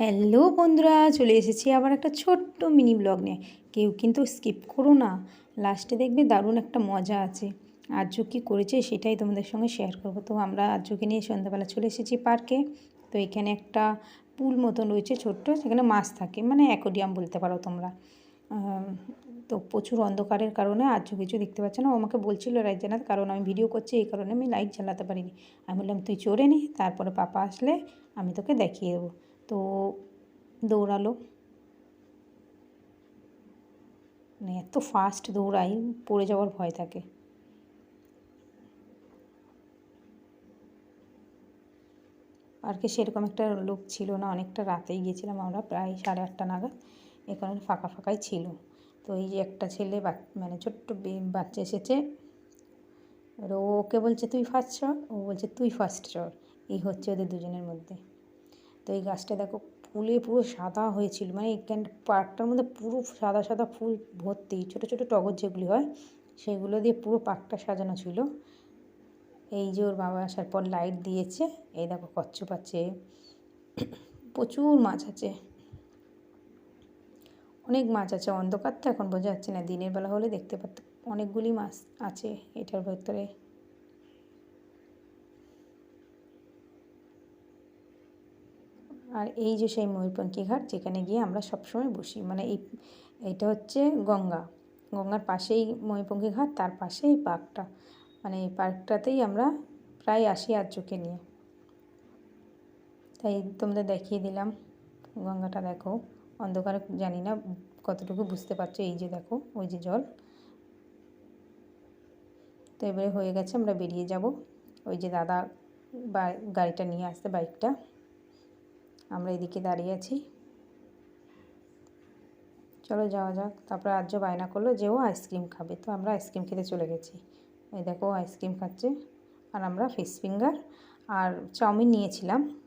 Hello বন্ধুরা, চলে এসেছি আবার একটা ছোট্ট মিনি ব্লগ নিয়ে। কেউ কিন্তু স্কিপ করো না, লাস্টে দেখবে দারুণ একটা মজা আছে। আর্য কী করেছে সেটাই তোমাদের সঙ্গে শেয়ার করব। তো আমরা আর্যকে নিয়ে সন্ধ্যাবেলা চলে এসেছি পার্কে তো এখানে একটা পুল মতন রয়েছে ছোট্ট, সেখানে মাছ থাকে মানে অ্যাকোডিয়াম বলতে পারো তোমরা। তো প্রচুর অন্ধকারের কারণে আর্য কিছু দেখতে পাচ্ছে না। ও আমাকে বলছিল লাইট জ্বালাতে কারণ আমি ভিডিও করছি, এই কারণে আমি লাইট জ্বালাতে পারিনি। আমি বললাম, তুই চড়ে নি, তারপরে পাপা আসলে আমি তোকে দেখিয়ে দেবো। তো দৌড়ালো। মানে এত ফাস্ট দৌড়াই, পড়ে যাওয়ার ভয় থাকে। পার্কে সেরকম একটা লোক ছিল না, অনেকটা রাতেই গিয়েছিলাম আমরা, প্রায় সাড়ে আটটা নাগাদ। এ কারণে ফাঁকা ফাঁকাই ছিল। তো এই যে একটা ছেলে মানে ছোট্ট বাচ্চা এসেছে। এবার ওকে বলছে, তুই ফার্স্ট চর ও বলছে, তুই ফার্স্ট চর এই হচ্ছে ওদের দুজনের মধ্যে। তো এই গাছটা দেখো ফুলে পুরো সাদা হয়েছিল। মানে এখান পার্কটার মধ্যে পুরো সাদা সাদা ফুল ভর্তি। ছোটো ছোটো টগর যেগুলি হয়, সেগুলো দিয়ে পুরো পার্কটা সাজানো ছিল। এই যে ওর বাবা আসার পর লাইট দিয়েছে। এই দেখো কচ্ছপ আছে। প্রচুর মাছ আছে। অনেক মাছ আছে। অন্ধকার তো এখন, বোঝা যাচ্ছে না। দিনের বেলা হলে দেখতে পারতো অনেকগুলি মাছ আছে এটার ভেতরে। আর এই যে সেই ময়ূরপঙ্খী ঘাট, যেখানে গিয়ে আমরা সবসময় বসি মানে এই এইটা হচ্ছে গঙ্গা। গঙ্গার পাশেই ময়ূরপঙ্খী ঘাট, তার পাশেই পার্কটা। মানে এই পার্কটাতেই আমরা প্রায় আসি আর চোখে নিয়ে। তাই তোমাদের দেখিয়ে দিলাম। গঙ্গাটা দেখো, অন্ধকারে জানি না কতটুকু বুঝতে পারছ, এই যে দেখো, ওই যে জল। তো এবারে হয়ে গেছে, আমরা বেরিয়ে যাব। ওই যে দাদা বা, গাড়িটা নিয়ে আসতে বাইকটা। আমরা এদিকে দাঁড়িয়ে আছি। চলো যাওয়া যাক। তারপরে আর্য বায়না করল যে ও আইসক্রিম খাবে। তো আমরা আইসক্রিম খেতে চলে গেছি। এই দেখো আইসক্রিম খাচ্ছে। আর আমরা ফিশ ফিঙ্গার আর চাউমিন নিয়েছিলাম।